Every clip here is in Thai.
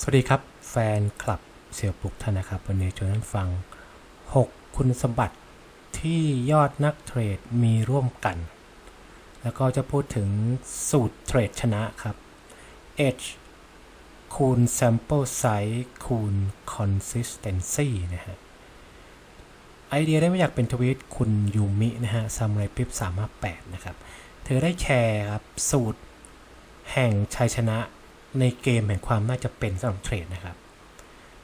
สวัสดีครับ แฟนคลับเสี่ยวปลุกท่านนะครับ วันนี้จะนั้นฟัง 6 คุณสมบัติที่ยอดนักเทรดมีร่วมกัน แล้วก็จะพูดถึงสูตรเทรดชนะครับ H คูณ sample size คูณ consistency นะฮะ ไอเดียได้มาจากเป็นทวีตคุณยูมินะฮะซามูไรปิป358นะครับ เธอได้แชร์ครับ สูตรแห่งชัยชนะ ในเกมแห่งความน่าจะเป็นสำหรับเทรดนะครับ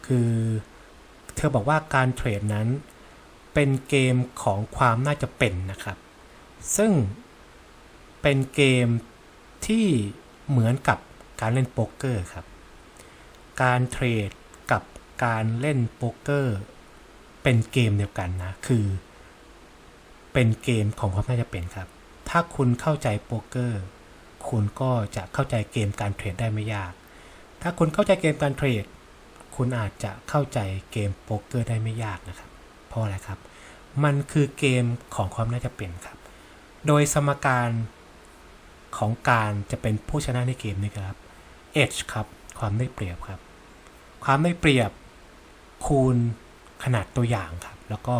คือเธอบอกว่าการเทรดนั้นเป็นเกมของความน่าจะเป็นนะครับ ซึ่งเป็นเกมที่เหมือนกับการเล่นโป๊กเกอร์ครับ การเทรดกับการเล่นโป๊กเกอร์เป็นเกมเดียวกันนะ คือเป็นเกมของความน่าจะเป็นครับ ถ้าคุณเข้าใจโป๊กเกอร์ คุณก็จะเข้าใจเกมการเทรดได้ไม่ยาก ถ้าคุณเข้าใจเกมการเทรด คุณอาจจะเข้าใจเกมโป๊กเกอร์ได้ไม่ยากนะครับ เพราะอะไรครับ มันคือเกมของความน่าจะเป็นครับ โดยสมการของการจะเป็นผู้ชนะในเกมนี้ครับ h ครับ ความได้เปรียบครับ ความได้เปรียบคูณขนาดตัวอย่างครับ แล้วก็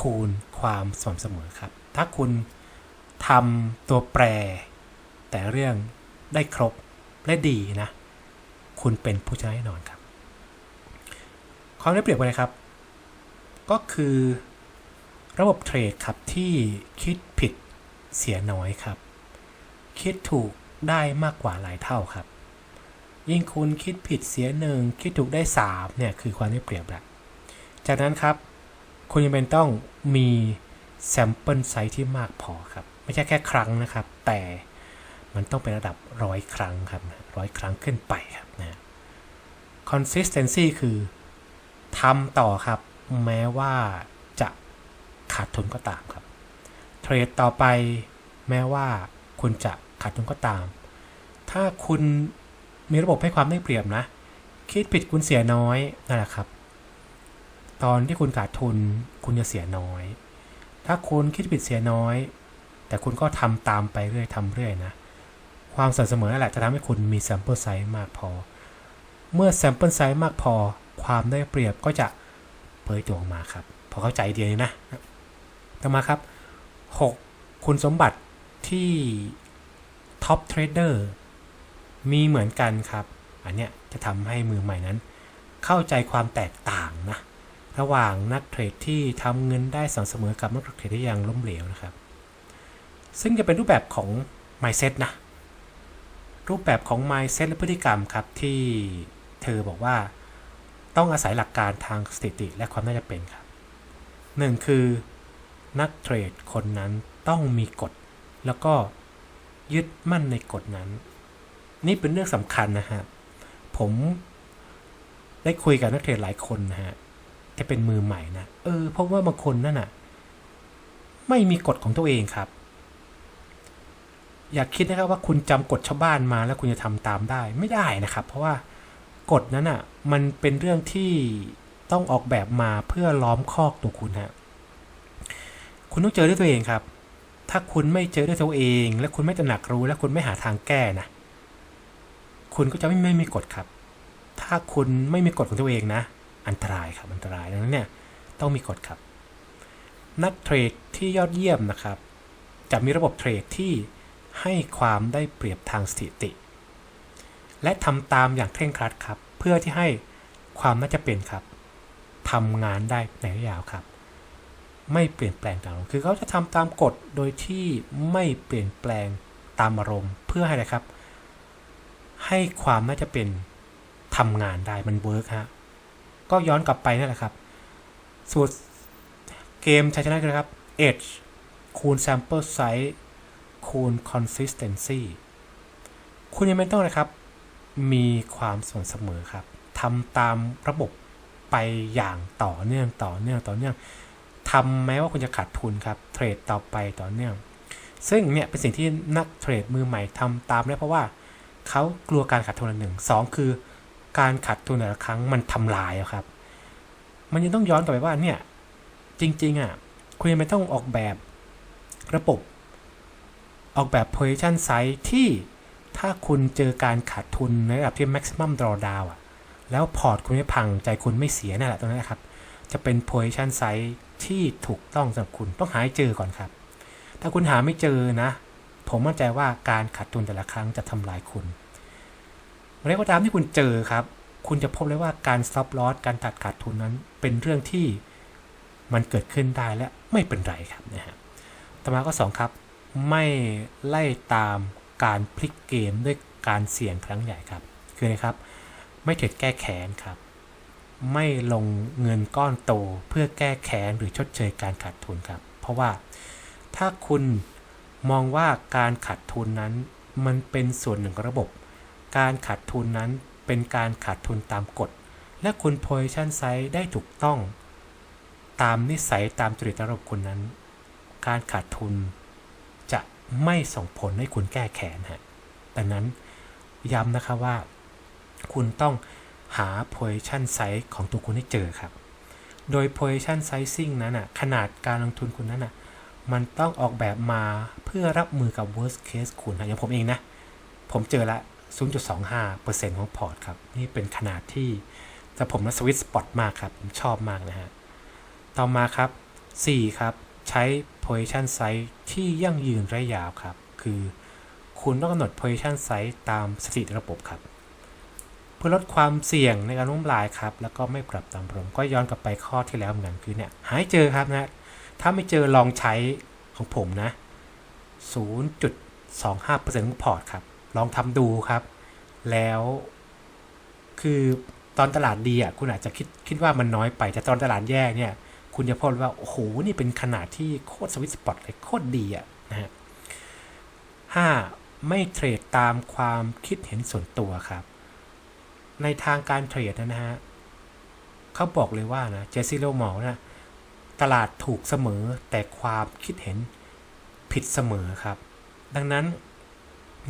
คูณความสม่ำเสมอครับ ถ้าคุณทำตัวแปร แต่เรื่องได้ครบและดีนะ คุณเป็นผู้ชนะแน่นอนครับความได้เปรียบอะไรครับ ก็คือระบบเทรดครับที่คิดผิดเสียน้อยครับ คิดถูกได้มากกว่าหลายเท่าครับ ยิ่งคุณคิดผิดเสียหนึ่งคิดถูกได้3เนี่ยคือความได้เปรียบแหละจากนั้นครับ คุณยังเป็นต้องมีแซมเปิลไซส์ที่มากพอครับ ไม่ใช่แค่ครั้งนะครับ แต่ มันต้องเป็นระดับร้อยครั้งครับร้อยครั้งขึ้นไปครับนะ consistency คือทำต่อครับ แม้ว่าจะขาดทุนก็ตามครับ เทรดต่อไปแม้ว่าคุณจะขาดทุนก็ตาม ถ้าคุณมีระบบให้ความได้เปรียบนะ คิดผิดคุณเสียน้อยนั่นแหละครับ ตอนที่คุณขาดทุนคุณจะเสียน้อย ถ้าคุณคิดผิดเสียน้อย แต่คุณก็ทำตามไปเรื่อยทำเรื่อยนะ ความสม่ำเสมอนั่นแหละจะทำให้คุณมี sample size มากพอ เมื่อ sample size มากพอ ความได้เปรียบก็จะเผยตัวออกมาครับ พอเข้าใจเดียวนี้นะ ต่อมาครับ 6 คุณสมบัติที่ top trader มีเหมือนกันครับ อันเนี้ยจะทำให้มือใหม่นั้น เข้าใจความแตกต่างนะ ระหว่างนักเทรดที่ทำเงินได้สม่ำเสมอกับนักเทรดที่ยังล้มเหลวนะครับ ซึ่งจะเป็นรูปแบบของ mindset นะ รูปแบบของ mindset และพฤติกรรมครับที่เธอบอกว่าต้องอาศัยหลักการทางสถิติและความน่าจะเป็นครับหนึ่งคือนักเทรดคนนั้นต้องมีกฎ แล้วก็ยึดมั่นในกฎนั้น นี่เป็นเรื่องสำคัญนะฮะผมได้คุยกับนักเทรดหลายคนนะฮะที่เป็นมือใหม่นะเออเพราะว่าบางคนนั่นน่ะ ไม่มีกฎของตัวเองครับ อย่าคิดนะครับว่าคุณจำกฎชาวบ้านมาแล้วคุณจะทำตามได้ไม่ได้นะครับ เพราะว่ากฎนั้นอะมันเป็นเรื่องที่ต้องออกแบบมาเพื่อล้อมคอกตัวคุณฮะคุณต้องเจอด้วยตัวเองครับ ถ้าคุณไม่เจอด้วยตัวเอง และคุณไม่ตระหนักรู้และคุณไม่หาทางแก้นะ คุณก็จะไม่ไม่มีกฎครับ ถ้าคุณไม่มีกฎของตัวเองนะ อันตรายครับอันตรายดังนั้นเนี่ยต้องมีกฎครับ นักเทรดที่ยอดเยี่ยมนะครับ จะมีระบบเทรดที่ ให้ความได้เปรียบทางสถิติ และทำตามอย่างเคร่งครัดครับ เพื่อที่ให้ความน่าจะเป็นครับทำงานได้ในระยะยาวครับ ไม่เปลี่ยนแปลงตามอารมณ์คือเขาจะทำตามกฎโดยที่ไม่เปลี่ยนแปลงตามอารมณ์ เพื่อให้อะไรครับ ให้ความน่าจะเป็นทำงานได้มันเวิร์กฮะก็ย้อนกลับไปนั่นแหละครับ สูตรเกมชัยชนะคือนะครับ edge คูณ sample size คูณ consistency คุณยังไม่ต้องเลยครับ มีความสม่ำเสมอครับทำตามระบบไปอย่างต่อเนื่องต่อเนื่องต่อเนื่องทำแม้ว่าคุณจะขาดทุนครับเทรดต่อไปต่อเนื่อง ซึ่งเนี่ยเป็นสิ่งที่นักเทรดมือใหม่ทำตามได้เพราะว่าเขากลัวการขาดทุนละหนึ่งสองคือการขาดทุนแต่ละครั้งมันทำลายครับ มันยังต้องย้อนกลับไปว่าเนี่ยจริงๆอะคุณยังไม่ต้องออกแบบระบบ ออกแบบ position size ที่ถ้าคุณเจอการขาดทุนในระดับที่ maximum drawdown อะ แล้วพอร์ตคุณไม่พังใจคุณไม่เสียนั่นแหละตรงนั้นนะครับ จะเป็น position size ที่ถูกต้องสำหรับคุณต้องหาให้เจอก่อนครับ ถ้าคุณหาไม่เจอนะ ผมมั่นใจว่าการขาดทุนแต่ละครั้งจะทำลายคุณเมื่อไรก็ตามที่คุณเจอครับ คุณจะพบเลยว่าการ stop loss การตัดขาดทุนนั้น เป็นเรื่องที่มันเกิดขึ้นได้และไม่เป็นไรครับนะฮะต่อมาก็สองครับ ไม่ไล่ตามการพลิกเกมด้วยการเสี่ยงครั้งใหญ่ครับ คืออะครับ ไม่เทรดแก้แค้นครับ ไม่ลงเงินก้อนโตเพื่อแก้แค้นหรือชดเชยการขาดทุนครับ เพราะว่าถ้าคุณมองว่าการขาดทุนนั้น มันเป็นส่วนหนึ่งของระบบ การขาดทุนนั้นเป็นการขาดทุนตามกฎ และคุณ position size ได้ถูกต้อง ตามนิสัยตามจริตระบบคุณนั้น การขาดทุน ไม่ส่งผลให้คุณแก้แค้นฮะดังนั้นย้ำนะคะว่า คุณต้องหา position size ของตัวคุณให้เจอครับ โดย position sizing นั้นอะขนาดการลงทุนคุณนั้นอะมันต้องออกแบบมาเพื่อรับมือกับ worst case คุณนะอย่างผมเองนะ ผมเจอละ 0.25%ของพอร์ตครับ นี่เป็นขนาดที่แต่ผมนะสวิตสปอตมากครับ ผมชอบมากนะฮะ ต่อมาครับ 4 ครับ ใช้ position size ที่ยั่งยืนระยะยาวครับ คือคุณต้องกำหนด position size ตามสถิติระบบครับ เพื่อลดความเสี่ยงในการล้มลายครับ แล้วก็ไม่ปรับตามลมก็ย้อนกลับไปข้อที่แล้วเหมือนกันคือเนี่ยหายเจอครับนะ ถ้าไม่เจอลองใช้ของผมนะ 0.25%ของพอร์ตครับ ลองทำดูครับ แล้วคือตอนตลาดดีอะคุณอาจจะคิดคิดว่ามันน้อยไป แต่ตอนตลาดแย่เนี่ย คุณจะพบว่า โอ้โห นี่เป็นขนาดที่โคตรสวิตสปอตเลยโคตรดีอะนะฮะห้าไม่เทรดตามความคิดเห็นส่วนตัวครับ ในทางการเทรดนะฮะเขาบอกเลยว่านะเจสซี่โลมอลนะตลาดถูกเสมอแต่ความคิดเห็นผิดเสมอครับ ดังนั้น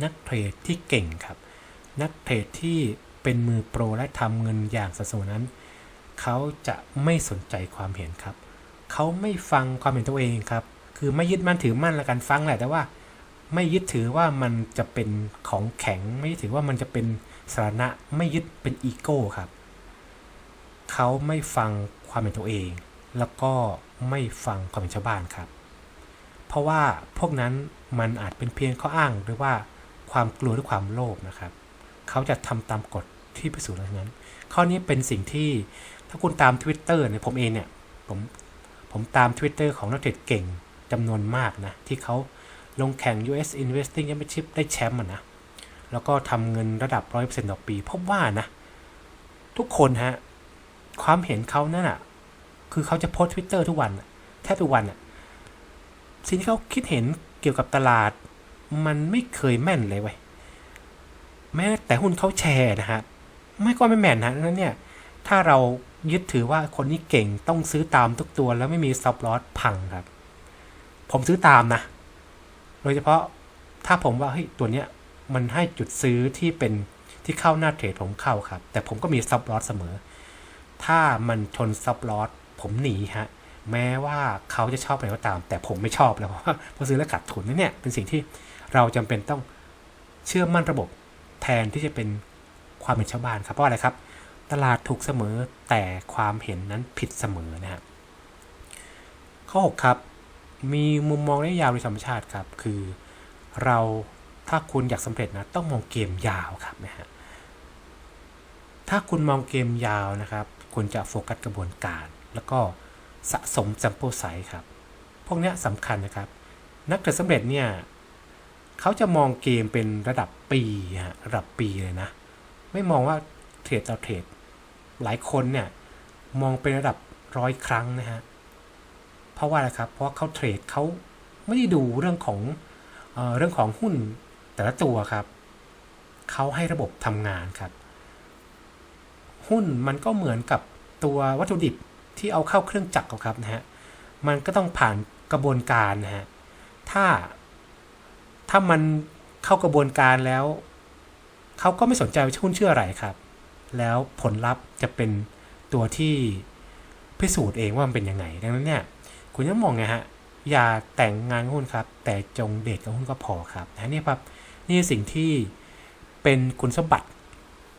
นักเทรดที่เก่งครับ นักเทรดที่เป็นมือโปรและทำเงินอย่างสัดส่วนนั้น เขาจะไม่สนใจความเห็นครับ เขาไม่ฟังความเห็นตัวเองครับ คือไม่ยึดมั่นถือมั่นละกันฟังแหละแต่ว่า ไม่ยึดถือว่ามันจะเป็นของแข็ง ไม่ยึดถือว่ามันจะเป็นสาระไม่ยึดเป็นอีโก้ครับ เขาไม่ฟังความเห็นตัวเอง แล้วก็ไม่ฟังความเห็นชาวบ้านครับ เพราะว่าพวกนั้นมันอาจเป็นเพียงข้ออ้างหรือว่าความกลัวหรือความโลภนะครับ เขาจะทำตามกฎที่พิสูจน์แล้วนั้น ข้อนี้เป็นสิ่งที่ ถ้าคุณตาม Twitter เนี่ยผมเองเนี่ยผมผมตาม Twitter ของนักเทรดเก่งจำนวนมากนะ ที่เขาลงแข่ง US Investing Championship ได้แชมป์นะ แล้วก็ทำเงินระดับ 100%ต่อปี พบว่านะ ทุกคนฮะ ความเห็นเขานั่นอะ คือเขาจะโพสทวิตเตอร์ทุกวันแทบทุกวันอะ สิ่งที่เขาคิดเห็นเกี่ยวกับตลาด มันไม่เคยแม่นเลยเว้ยแม้แต่หุ้นเขาแชร์นะฮะ ไม่ก็ไม่แม่นนะนั้นเนี่ย ถ้าเรา ยึดถือว่าคนนี้เก่งต้องซื้อตามทุกตัวแล้วไม่มีซับลอสพังครับ ผมซื้อตามนะ โดยเฉพาะถ้าผมว่าเฮ้ยตัวเนี้ยมันให้จุดซื้อที่เป็นที่เข้าหน้าเทรดผมเข้าครับ แต่ผมก็มีซับลอสเสมอ ถ้ามันชนซับลอสผมหนีฮะแม้ว่าเขาจะชอบอะไรก็ตาม แต่ผมไม่ชอบแล้วเพราะว่าพอซื้อแล้วขาดทุนนั่เนี่ยเป็นสิ่งที่เราจำเป็นต้องเชื่อมั่นระบบแทนที่จะเป็นความเป็นชาวบ้านครับเพราะอะไรครับ ตลาดถูกเสมอแต่ความเห็นนั้นผิดเสมอนะฮะข้อ 6 ครับ มีมุมมองระยะยาวโดยธรรมชาติครับ คือเราถ้าคุณอยากสำเร็จนะต้องมองเกมยาวครับนะฮะถ้าคุณมองเกมยาวนะครับ คุณจะโฟกัสกระบวนการ แล้วก็สะสม sample size ครับ พวกนี้สำคัญนะครับ นักเทรดสำเร็จเนี่ยเขาจะมองเกมเป็นระดับปีฮะระดับปีเลยนะ ไม่มองว่าเทรดต่อเทรด หลายคนเนี่ยมองเป็นระดับร้อยครั้งนะฮะ เพราะว่าอะไรครับ เพราะเขาเทรดเขาไม่ได้ดูเรื่องของเออเรื่องของหุ้นแต่ละตัวครับ เขาให้ระบบทำงานครับ หุ้นมันก็เหมือนกับตัววัตถุดิบที่เอาเข้าเครื่องจักรครับนะฮะ มันก็ต้องผ่านกระบวนการนะฮะ ถ้าถ้ามันเข้ากระบวนการแล้ว เขาก็ไม่สนใจว่าหุ้นเชื่ออะไรครับ แล้วผลลัพธ์จะเป็นตัวที่พิสูจน์เองว่ามันเป็นยังไง ดังนั้นเนี่ย คุณต้องมองไงฮะ อย่าแต่งงานหุ้นครับ แต่จงเดทกับหุ้นก็พอครับนะนี่ครับนี่สิ่งที่เป็นคุณสมบัติ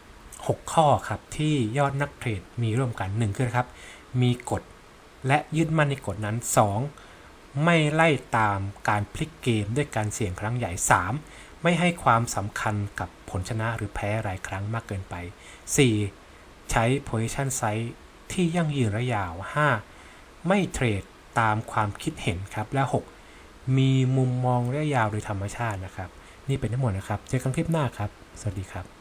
6 ข้อครับที่ยอดนักเทรดมีร่วมกัน1คือนครับ มีกฎและยึดมั่นในกฎนั้น 2. ไม่ไล่ตามการพลิกเกมด้วยการเสี่ยงครั้งใหญ่ 3. ไม่ให้ความสำคัญกับผลชนะหรือแพ้หลายครั้งมากเกินไป 4. ใช้ position size ที่ยั่งยืนระยะยาว 5. ไม่เทรดตามความคิดเห็นครับ และ 6. มีมุมมองระยะยาวโดยธรรมชาตินะครับ นี่เป็นทั้งหมดนะครับ เจอกันคลิปหน้าครับ สวัสดีครับ